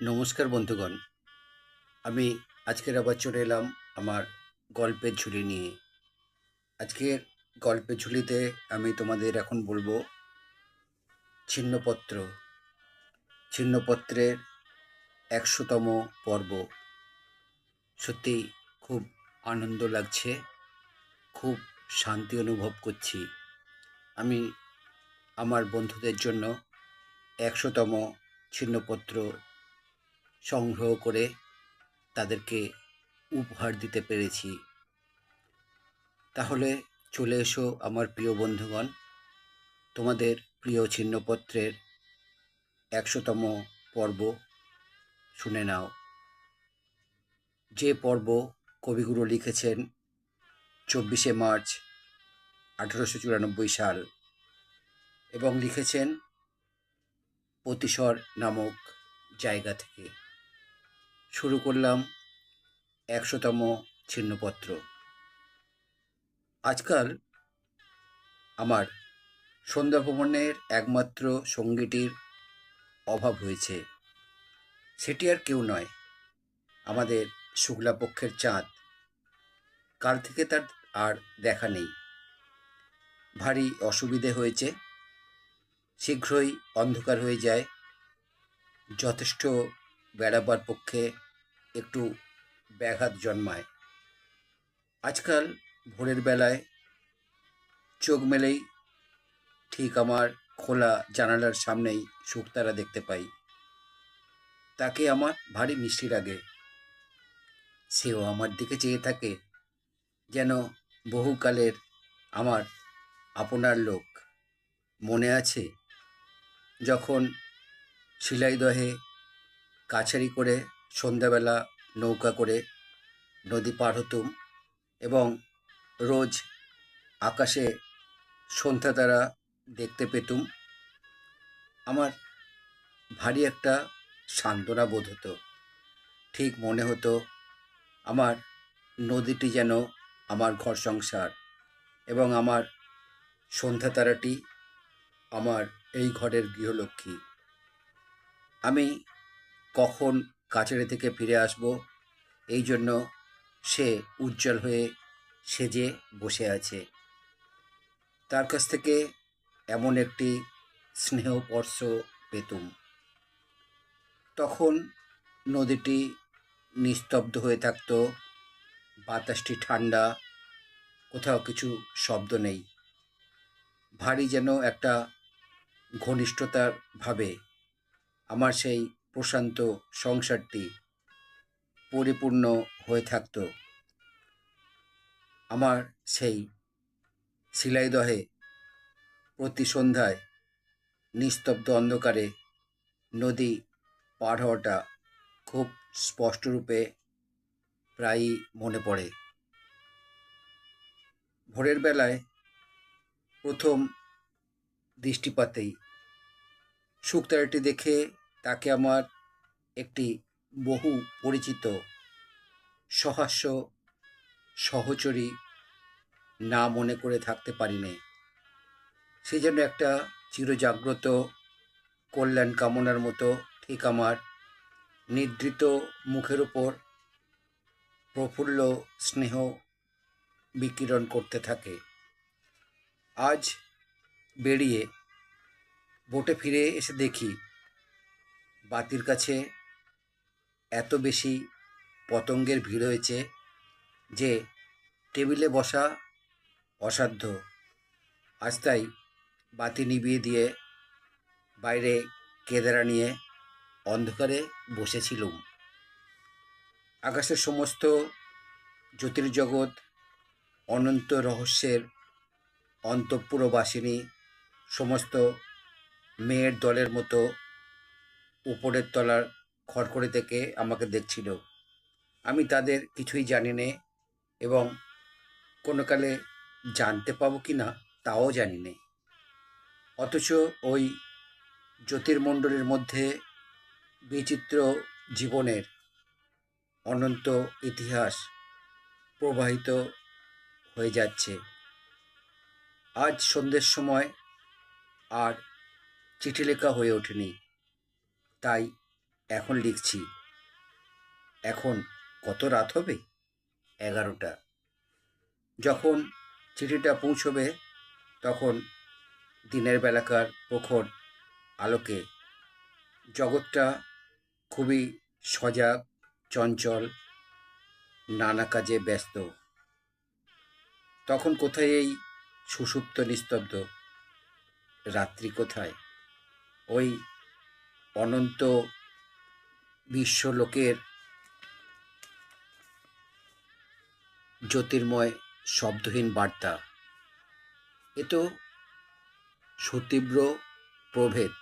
নমস্কার বন্ধুগণ। আমি আজকের আবার চলে এলাম আমার গল্পের ঝুলি নিয়ে। আজকের গল্পের ঝুলিতে আমি তোমাদের এখন বলব ছিন্নপত্র। ছিন্নপত্রের একশোতম পর্ব। সত্যি খুব আনন্দ লাগছে, খুব শান্তি অনুভব করছি। আমি আমার বন্ধুদের জন্য একশোতম ছিন্নপত্র সংগ্রহ করে তাদেরকে উপহার দিতে পেরেছি। তাহলে চলে এসো আমার প্রিয় বন্ধুগণ, তোমাদের প্রিয় ছিন্নপত্রের একশোতম পর্ব শুনে নাও। যে পর্ব কবিগুরু লিখেছেন চব্বিশে মার্চ আঠেরোশো চুরানব্বই সাল এবং লিখেছেন প্রতিসর নামক জায়গা থেকে। শুরু করলাম একশোতম ছিন্নপত্র। আজকাল আমার সন্ধ্যা ভ্রমণের একমাত্র সঙ্গীটির অভাব হয়েছে। সেটি আর কেউ নয়, আমাদের শুক্লাপক্ষের চাঁদ। কাল থেকে তার আর দেখা নেই। ভারী অসুবিধে হয়েছে, শীঘ্রই অন্ধকার হয়ে যায়, যথেষ্ট বেড়াবার পক্ষে একটু ব্যাঘাত জন্মায়। আজকাল ভোরের বেলায় চোখ মেলেই ঠিক আমার খোলা জানালার সামনেই শুকতারা দেখতে পাই। তাকে আমার ভারী মিষ্টি লাগে। সেও আমার দিকে চেয়ে থাকে যেন বহুকালের আমার আপনার লোক। মনে আছে যখন শিলাইদহে কাছারি করে সন্ধ্যাবেলা নৌকা করে নদী পার হতুম এবং রোজ আকাশে সন্ধ্যা তারা দেখতে পেতুম। আমার ভারী একটা সান্ত্বনা বোধ হতো। ঠিক মনে হতো আমার নদীটি যেন আমার ঘর সংসার এবং আমার সন্ধ্যা তারাটি আমার এই ঘরের গৃহলক্ষ্মী। আমি কখন কাছারি থেকে ফিরে আসব? এই জন্য সে উজ্জ্বল হয়ে সেজে বসে আছে। তার কাছ থেকে এমন একটি স্নেহস্পর্শ পেতুম তখন নদীটি নিস্তব্ধ হয়ে থাকতো। বাতাসটি ঠান্ডা, কোথাও কিছু শব্দ নেই। ভারী যেন একটা ঘনিষ্ঠতার ভাবে আমার সেই প্রশান্ত সংসারটি পরিপূর্ণ হয়ে থাকত। আমার সেই শিলাইদহে প্রতি সন্ধ্যায় নিস্তব্ধ অন্ধকারে নদী পার হওয়াটা খুব স্পষ্টরূপে প্রায়ই মনে পড়ে। ভোরের বেলায় প্রথম দৃষ্টিপাতেই শুকতারাটি দেখে তাকে আমার একটি বহু পরিচিত সহাস্য সহচরী না মনে করে থাকতে পারিনি। সে যেন একটা চিরজাগ্রত কল্যাণ কামনার মতো ঠিক আমার নিদ্রিত মুখের ওপর প্রফুল্ল স্নেহ বিকিরণ করতে থাকে। আজ বেরিয়ে বোটে ফিরে এসে দেখি বাতির কাছে এত বেশি পতঙ্গের ভিড় হয়েছে যে টেবিলে বসা অসাধ্য। আজ তাই বাতি নিভিয়ে দিয়ে বাইরে কেদারা নিয়ে অন্ধকারে বসেছিলুম। আকাশের সমস্ত জ্যোতির্জগৎ অনন্ত রহস্যের অন্তঃপুরবাসিনী, সমস্ত মেয়ের দলের মতো উপরের তলার খড়খড়ি থেকে আমাকে দেখছিল। আমি তাদের কিছুই জানি নে এবং কোনো কালে জানতে পাবো কি না, তাও জানি নে। অথচ ওই জ্যোতির্মণ্ডলের মধ্যে বিচিত্র জীবনের অনন্ত ইতিহাস প্রবাহিত হয়ে যাচ্ছে। আজ সন্ধ্যের সময় আর চিঠি লেখা হয়ে ওঠেনি। তাই এখন লিখছি, এখন কত রাত হবে? এগারোটা। যখন চিঠিটা পৌঁছবে, তখন দিনের বেলাকার প্রখর আলোকে জগৎটা খুবই সজাগ, চঞ্চল, নানা কাজে ব্যস্ত। তখন কোথায় এই সুষুপ্ত নিস্তব্ধ? রাত্রি কোথায়? ওই অনন্ত বিশ্বলোকের জ্যোতির্ময় শব্দহীন বার্তা। এ তো সুতীব্র প্রভেদ।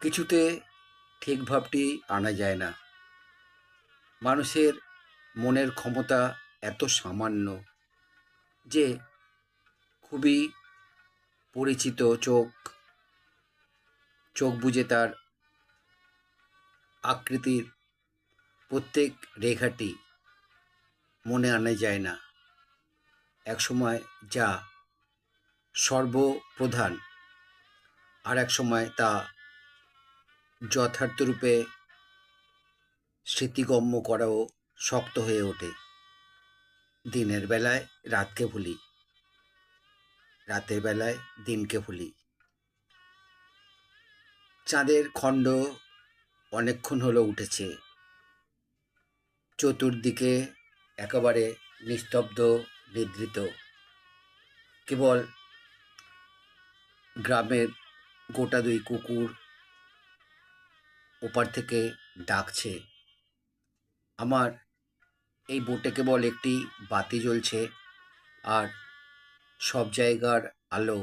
কিছুতে ঠিক ভাবটি আনা যায় না। মানুষের মনের ক্ষমতা এত সামান্য যে খুবই পরিচিত চোখ চোখ বুঝে তার আকৃতির প্রত্যেক রেখাটি মনে আনা যায় না। একসময় যা সর্বপ্রধান আর এক সময় তা যথার্থরূপে স্মৃতিগম্য করাও শক্ত হয়ে ওঠে। দিনের বেলায় রাতকে ভুলি, রাতের বেলায় দিনকে ভুলি। চাঁদের খণ্ড অনেকক্ষণ হলো উঠেছে। চতুর্দিকে একেবারে নিস্তব্ধ, নিদ্রিত। কেবল গ্রামের গোটা দুই কুকুর ওপার থেকে ডাকছে, আমার এই বোটে কেবল একটি বাতি জ্বলছে আর সব জায়গার আলো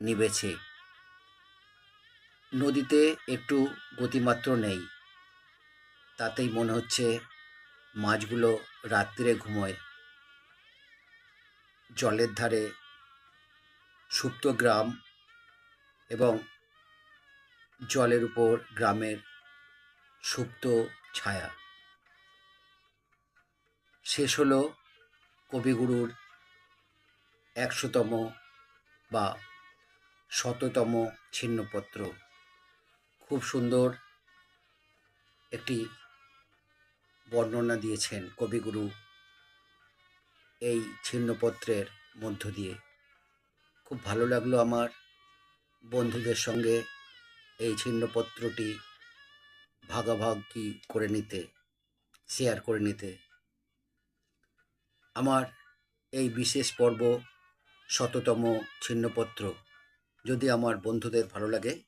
নিবেছে নদীতে একটু গতিমাত্র নেই। তাতেই মনে হচ্ছে মাছগুলো রাত্রিরে ঘুমোয়। জলের ধারে সুপ্ত গ্রাম এবং জলের উপর গ্রামের সুপ্ত ছায়া। শেষ হলো কবিগুরুর একশোতম বা শততম ছিন্নপত্র। খুব সুন্দর একটি বর্ণনা দিয়েছেন কবিগুরু এই ছিন্নপত্রের মধ্য দিয়ে। খুব ভালো লাগল আমার বন্ধুদের সঙ্গে এই ছিন্নপত্রটি ভাগাভাগি করে নিতে শেয়ার করে নিতে। আমার এই বিশেষ পর্ব শততম ছিন্নপত্র। যদি আমার বন্ধুদের ভালো লাগে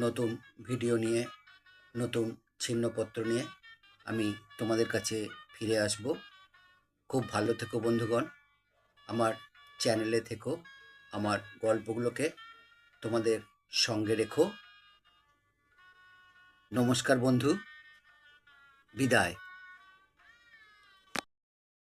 নতুন ভিডিও নিয়ে, নতুন ছিন্নপত্র নিয়ে আমি তোমাদের কাছে ফিরে আসব। খুব ভালো থেকো বন্ধুগণ, আমার চ্যানেলে থেকো, আমার গল্পগুলোকে তোমাদের সঙ্গে রেখো। নমস্কার বন্ধু, বিদায়।